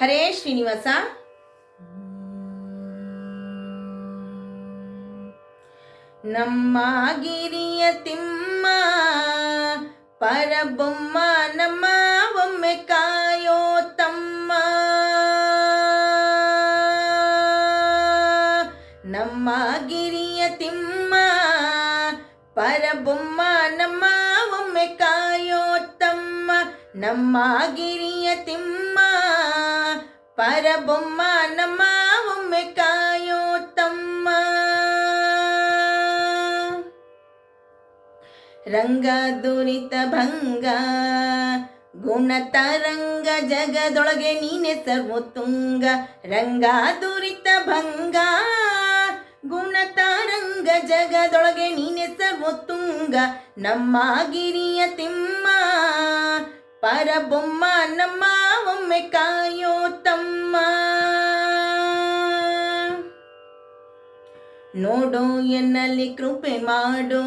ಹರೇ ಶ್ರೀನಿವಾಸ. ನಮ್ಮ ಗಿರಿಯ ತಿಮ್ಮ, ಪರಬೊಮ್ಮ ನಮ್ಮ ಒಮ್ಮೆ ಕಾಯೋ ತಮ್ಮ ನಮ್ಮ ಗಿರಿಯ ತಿಮ್ಮ ಪರಬೊಮ್ಮ ನಮ್ಮ ಒಮ್ಮೆ ಕಾಯೋ ತಮ್ಮ ನಮ್ಮ ಗಿರಿಯ ತಿಮ್ಮ ಪರಬೊಮ್ಮ ನಮ್ಮ ಒಮ್ಮೆ ಕಾಯೋ ತಮ್ಮ. ರಂಗ ದುರಿತ ಭಂಗ, ಗುಣ ತರಂಗ ಜಗದೊಳಗೆ ನೀನೆ ತುಂಗ. ರಂಗ ದುರಿತ ಭಂಗ, ಗುಣ ತರಂಗ ಜಗದೊಳಗೆ ನೀನೆ ತುಂಗ. ನಮ್ಮ ಗಿರಿಯ ತಿಮ್ಮ ಪರಬೊಮ್ಮ ನಮ್ಮ ಒಮ್ಮೆ ಕಾಯೋ ತಮ್ಮ. ನೋಡೋ ಎನ್ನಲ್ಲಿ ಕೃಪೆ ಮಾಡೋ,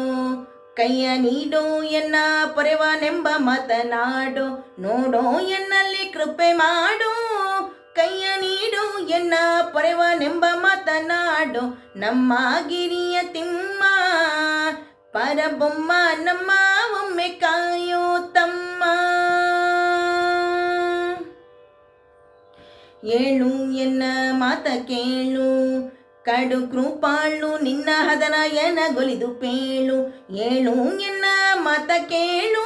ಕೈಯ ನೀಡೋ ಎನ್ನ ಪೊರೆವನೆಂಬ ಮಾತನಾಡು, ನೋಡೋ ಎನ್ನಲ್ಲಿ ಕೃಪೆ ಮಾಡೋ, ಕೈಯ ನೀಡು ಎನ್ನ ಪೊರೆವನೆಂಬ ಮಾತನಾಡು ನಮ್ಮ ಗಿರಿಯ ತಿಮ್ಮ ಪರಬೊಮ್ಮ ನಮ್ಮ ಒಮ್ಮೆ ಕಾಯೋ ಏಳು ಎನ್ನ ಮಾತ ಕೇಳು. ಕಡು ಕೃಪಾಳು ನಿನ್ನ ಹದನ ಎನಗೊಲಿದು ಪೇಳು. ಏಳು ಎನ್ನ ಮಾತ ಕೇಳು.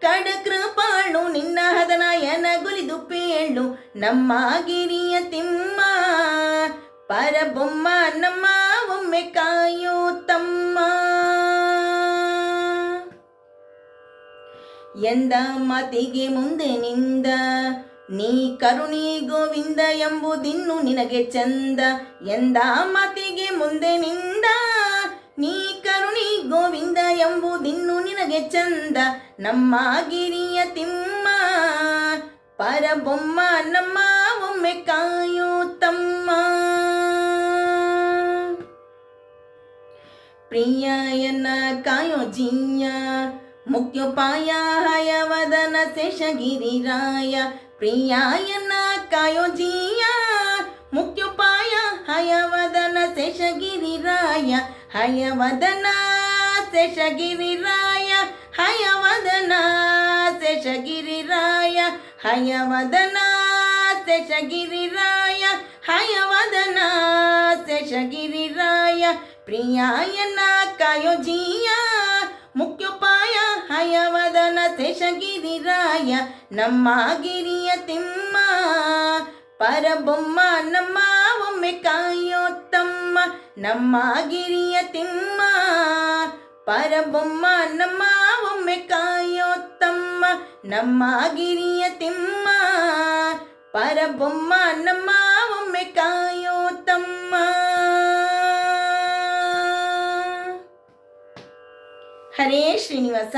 ಕಡು ಕೃಪಾಳು ನಿನ್ನ ಹದನ ಎನಗೊಲಿದು ಪೇಳು. ನಮ್ಮ ಗಿರಿಯ ತಿಮ್ಮ, ಪರಬೊಮ್ಮ ನಮ್ಮ ಒಮ್ಮೆ ಕಾಯೋ ತಮ್ಮ. ಎಂದ ಮಾತಿಗೆ ಮುಂದೆ ನಿಂದ ನೀ ಕರುಣಿ ಗೋವಿಂದ ಎಂಬುದಿನ್ನು ನಿನಗೆ ಚಂದ, ಎಂದ ಮಾತಿಗೆ ಮುಂದೆ ನಿಂದ. ನೀ ಕರುಣಿ ಗೋವಿಂದ ಎಂಬುದಿನ್ನು ನಿನಗೆ ಚಂದ, ನಮ್ಮ ಗಿರಿಯ ತಿಮ್ಮ. ಪರಬೊಮ್ಮ ನಮ್ಮ ಒಮ್ಮೆ ಕಾಯೋ ತಮ್ಮ. ಪ್ರಿಯಯನ್ನ ಕಾಯೋ ಜಿಯ ಮುಖ್ಯೋಪಾಯ ಹಯವದನ ಶೇಷಗಿರಿರಾಯ ಪ್ರಿಯಾಯನ್ನ ಕಾಯೋ ಜಿಯ ಮುಖ್ಯೋಪಾಯ ಹಯವದನ ಶೇಷಗಿರಿರಾಯ ಹಯವದನ ಶೇಷಗಿರಿರಾಯ ಹಯವದನ ಶೇಷಗಿರಿರಾಯ ಹಯವದನ ಶೇಷಗಿರಿರಾಯ ಹಯವದನ ಶೇಷಗಿರಿರಾಯ ಪ್ರಿಯಾಯನ್ನ ಕಾಯೋ ಜಿಯ ಮುಖ್ಯೋಪಾಯ ಹಯವದನ ಶೇಷಗಿರಿರಾಯ ನಮ್ಮ ಗಿರಿಯ ತಿಮ್ಮ. ಪರಬೊಮ್ಮ ನಮ್ಮ ಒಮ್ಮೆ ಕಾಯೋ ತಮ್ಮ. ನಮ್ಮ ಗಿರಿಯ ತಿಮ್ಮ ಪರಬೊಮ್ಮ ನಮ್ಮ ಒಮ್ಮೆ ಕಾಯೋ ತಮ್ಮ. ನಮ್ಮ ಗಿರಿಯ ತಿಮ್ಮ ಪರಬೊಮ್ಮ ನಮ್ಮ ಒಮ್ಮೆ ಕಾಯೋ ತಮ್ಮ ಹರೇ ಶ್ರೀನಿವಾಸ.